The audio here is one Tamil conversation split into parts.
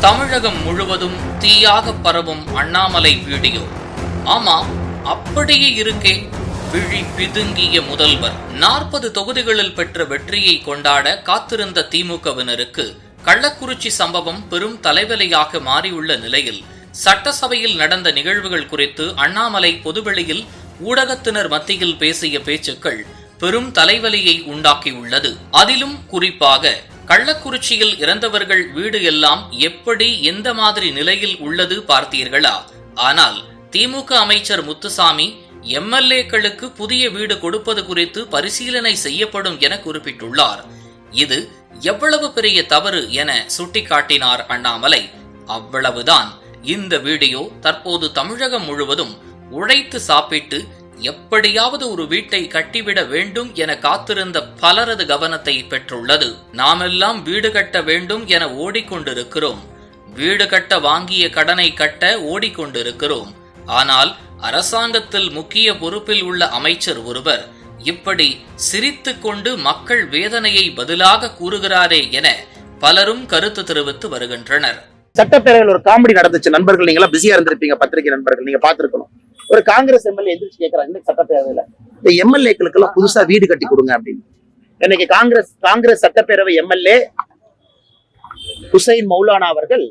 தமிழகம் முழுவதும் தீயாக பரவும் அண்ணாமலை வீடியோ. ஆமாம் அப்படியே இருக்கே. விழி பிதுங்கிய முதல்வர் நாற்பது தொகுதிகளில் பெற்ற வெற்றியை கொண்டாட காத்திருந்த திமுகவினருக்கு கள்ளக்குறிச்சி சம்பவம் பெரும் தலைவலியாக மாறியுள்ள நிலையில் சட்டசபையில் நடந்த நிகழ்வுகள் குறித்து அண்ணாமலை பொதுவெளியில் ஊடகத்தினர் மத்தியில் பேசிய பேச்சுக்கள் பெரும் தலைவலியை உண்டாக்கியுள்ளது. அதிலும் குறிப்பாக கள்ளக்குறிச்சியில் இறந்தவர்கள் வீடு எல்லாம் எப்படி எந்த மாதிரி நிலையில் உள்ளது பார்த்தீர்களா? ஆனால் திமுக அமைச்சர் முத்துசாமி எம்எல்ஏக்களுக்கு புதிய வீடு கொடுப்பது குறித்து பரிசீலனை செய்யப்படும் என குறிப்பிட்டுள்ளார். இது எவ்வளவு பெரிய தவறு என சுட்டிக்காட்டினார் அண்ணாமலை. அவ்வளவுதான். இந்த வீடியோ தற்போது தமிழகம் முழுவதும் உழைத்து சாப்பிட்டு எப்படியாவது ஒரு வீட்டை கட்டிவிட வேண்டும் என காத்திருந்த பலரது கவனத்தை பெற்றுள்ளது. நாமெல்லாம் வீடு கட்ட வேண்டும் என ஓடிக்கொண்டிருக்கிறோம். வீடு கட்ட வாங்கிய கடனை கட்ட ஓடிக்கொண்டிருக்கிறோம். ஆனால் அரசாங்கத்தில் முக்கிய பொறுப்பில் உள்ள அமைச்சர் ஒருவர் இப்படி சிரித்து கொண்டு மக்கள் வேதனையை பதிலாக கூறுகிறாரே என பலரும் கருத்து தெரிவித்து வருகின்றனர். சட்டப்பேரவையில் ஒரு காமெடி நடந்துச்சு. நண்பர்கள் நீங்க பிஸியா இருந்திருப்பீங்க பத்திரிகை நண்பர்கள் நீங்க பாத்துருக்கணும் ஒரு காங்கிரஸ் எம்எல்ஏ எந்திரிச்சு கேட்கறாங்க இன்னைக்கு சட்டப்பேரவையில இந்த எம்எல்ஏக்களுக்கு எல்லாம் புதுசா வீடு கட்டி கொடுங்க அப்படின்னு. இன்னைக்கு காங்கிரஸ் காங்கிரஸ் சட்டப்பேரவை எம்எல்ஏ ஹுசைன் மௌலானா அவர்கள்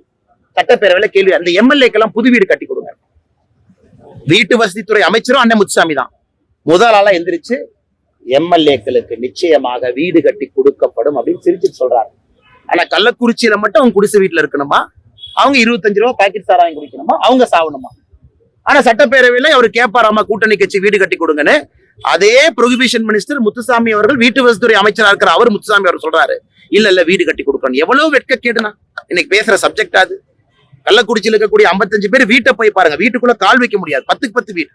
சட்டப்பேரவையில கேள்வி அந்த எம்எல்ஏக்கெல்லாம் புது வீடு கட்டி கொடுங்க. வீட்டு வசதித்துறை அமைச்சரும் அண்ணன் முத்துசாமி தான். முதல் ஆளா எந்திரிச்சு எம்எல்ஏக்களுக்கு நிச்சயமாக வீடு கட்டி கொடுக்கப்படும் அப்படின்னு சிரிச்சு சொல்றாரு. ஆனா கள்ளக்குறிச்சியில மட்டும் அவங்க குடிசை வீட்டுல இருக்கணுமா? அவங்க இருபத்தஞ்சு ரூபா பாக்கெட் சாராயம் குடிக்கணுமா? அவங்க சாவணுமா? ஆனா சட்டப்பேரவையில அவர் கேட்பாராமா கூட்டணி கட்சி வீடு கட்டி கொடுங்கன்னு. அதே ப்ரொஹிபிஷன் மினிஸ்டர் முத்துசாமி அவர்கள் வீட்டு வசதித்துறை அமைச்சராக இருக்கிற அவர் முத்துசாமி அவர் சொல்றாரு. இல்ல இல்ல வீடு கட்டி கொடுக்கணும். எவ்வளவு வெட்க கேடுனா இன்னைக்கு பேசுற சப்ஜெக்ட் அது. கள்ளக்குறிச்சியில் இருக்கக்கூடிய 55 பேர் வீட்டை போய் பாருங்க. வீட்டுக்குள்ள கால் வைக்க முடியாது. பத்துக்கு பத்து வீடு.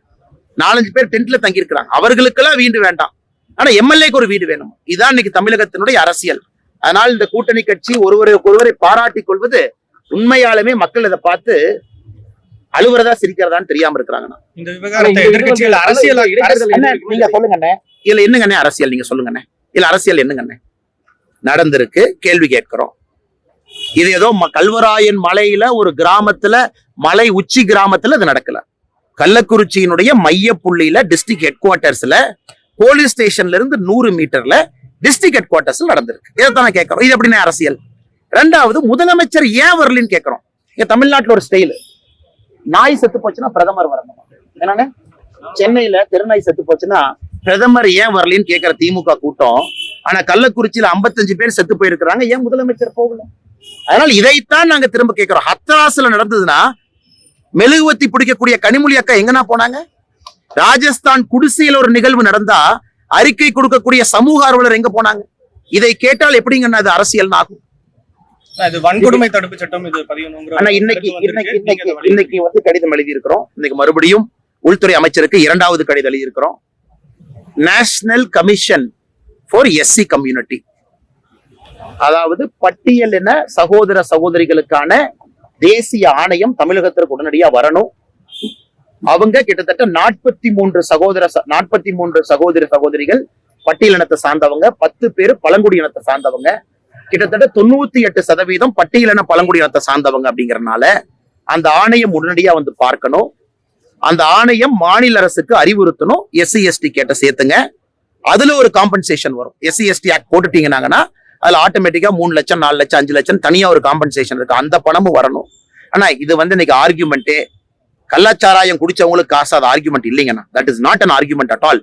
நாலஞ்சு பேர் டென்ட்ல தங்கி இருக்கிறாங்க அவர்களுக்கெல்லாம் வீடு வேண்டாம். ஆனா எம்எல்ஏக்கு ஒரு வீடு வேணும். இதான் இன்னைக்கு தமிழகத்தினுடைய அரசியல். அதனால் இந்த கூட்டணி கட்சி ஒருவரை ஒருவரை பாராட்டி கொள்வது உண்மையாலுமே மக்கள் இதை பார்த்து அழுவுறதா சிரிக்கிறதான்னு தெரியாம இருக்கிறாங்கன்னா இந்த விவகாரத்தை அரசியல் நீங்க சொல்லுங்கண்ணே. இதுல என்னங்கண்ணே அரசியல்? நீங்க சொல்லுங்கண்ணே. இல்ல அரசியல் என்னங்கண்ணே? நடந்திருக்கு கேள்வி கேட்கிறோம். இது ஏதோ கல்வராயன் மலையில ஒரு கிராமத்துல மலை உச்சி கிராமத்துல இது நடக்கல. கள்ளக்குறிச்சியினுடைய மைய புள்ளியில டிஸ்ட்ரிக்ட் ஹெட் குவார்டர்ஸ்ல போலீஸ் ஸ்டேஷன்ல இருந்து நூறு மீட்டர்ல டிஸ்ட்ரிக்ட் ஹெட் குவார்டர்ஸ்ல நடந்திருக்கு. இதைத்தானே கேட்கிறோம். இது எப்படின்னா அரசியல்? ரெண்டாவது முதலமைச்சர் ஏன் வரலன்னு கேட்கிறோம். இங்க தமிழ்நாட்டுல ஒரு ஸ்டைல் நாய் செத்து போச்சுன்னா பிரதமர் வரணும்? என்னங்க? சென்னையில தெருநாய் செத்து போச்சுன்னா பிரதமர் ஏன் வரலன்னு கேட்கிற திமுக கூட்டம். ஆனா கள்ளக்குறிச்சியில 55 பேர் செத்து போயிருக்கிறாங்க. ஏன் முதலமைச்சர் போகல? அதனால இதைத்தான் நாங்க திரும்ப கேட்கிறோம் ஹத்தராசுல நடந்ததுன்னா மெழுகுவத்தி பிடிக்கக்கூடிய கனிமொழி அக்கா எங்கன்னா போனாங்க? ராஜஸ்தான் குடிசையில ஒரு நிகழ்வு நடந்தா அறிக்கை கொடுக்கக்கூடிய சமூக ஆர்வலர் எங்க போனாங்க? இதை கேட்டால் எப்படிங்கன்னா அது அரசியல் ஆகும்? இது வன்கொடுமை தடுப்பு சட்டம் இது பதியணுங்கிற ஆனா இன்னைக்கு இன்னைக்கு இன்னைக்கு இன்னைக்கு வந்து கடிதம் எழுதி இருக்கிறோம் இன்னைக்கு மறுபடியும் உள்துறை அமைச்சருக்கு இரண்டாவது கடிதம் எழுதி இருக்கிறோம் national commission for SC community அதாவது பட்டியலின சகோதர சகோதரிகளுக்கான தேசிய ஆணையம் தமிழகத்திற்கு உடனடியா வரணும். அவங்க கிட்டத்தட்ட நாற்பத்தி மூன்று சகோதர நாற்பத்தி மூன்று சகோதர சகோதரிகள் பட்டியலினத்தை சார்ந்தவங்க பத்து பேர் பழங்குடியினத்தை சார்ந்தவங்க. கிட்டத்தட்ட தொண்ணூத்தி எட்டு சதவீதம் பட்டியலின பழங்குடியினத்தை சார்ந்தவங்க அப்படிங்கறதுனால அந்த ஆணையம் உடனடியா வந்து பார்க்கணும். அந்த ஆணையம் மாநில அரசுக்கு அறிவுறுத்தணும். எஸ்சி எஸ்டி கேட்ட சேர்த்துங்க. அதுல ஒரு காம்பன்சேஷன் வரும். எஸ்சி எஸ்டி ஆக்ட் போட்டுட்டீங்கன்னாங்கன்னா அதுல ஆட்டோமேட்டிக்கா மூணு லட்சம் நாலு லட்சம் அஞ்சு லட்சம் தனியா ஒரு காம்பன்சேஷன் இருக்கு. அந்த பணமும் வரணும். ஆனா இது வந்து இன்னைக்கு ஆர்கியூமெண்ட்டே கள்ளச்சாராயம் குடிச்சவங்களுக்கு காசு அது ஆர்கியூமெண்ட் இல்லைங்கண்ணா. That is not an argument at all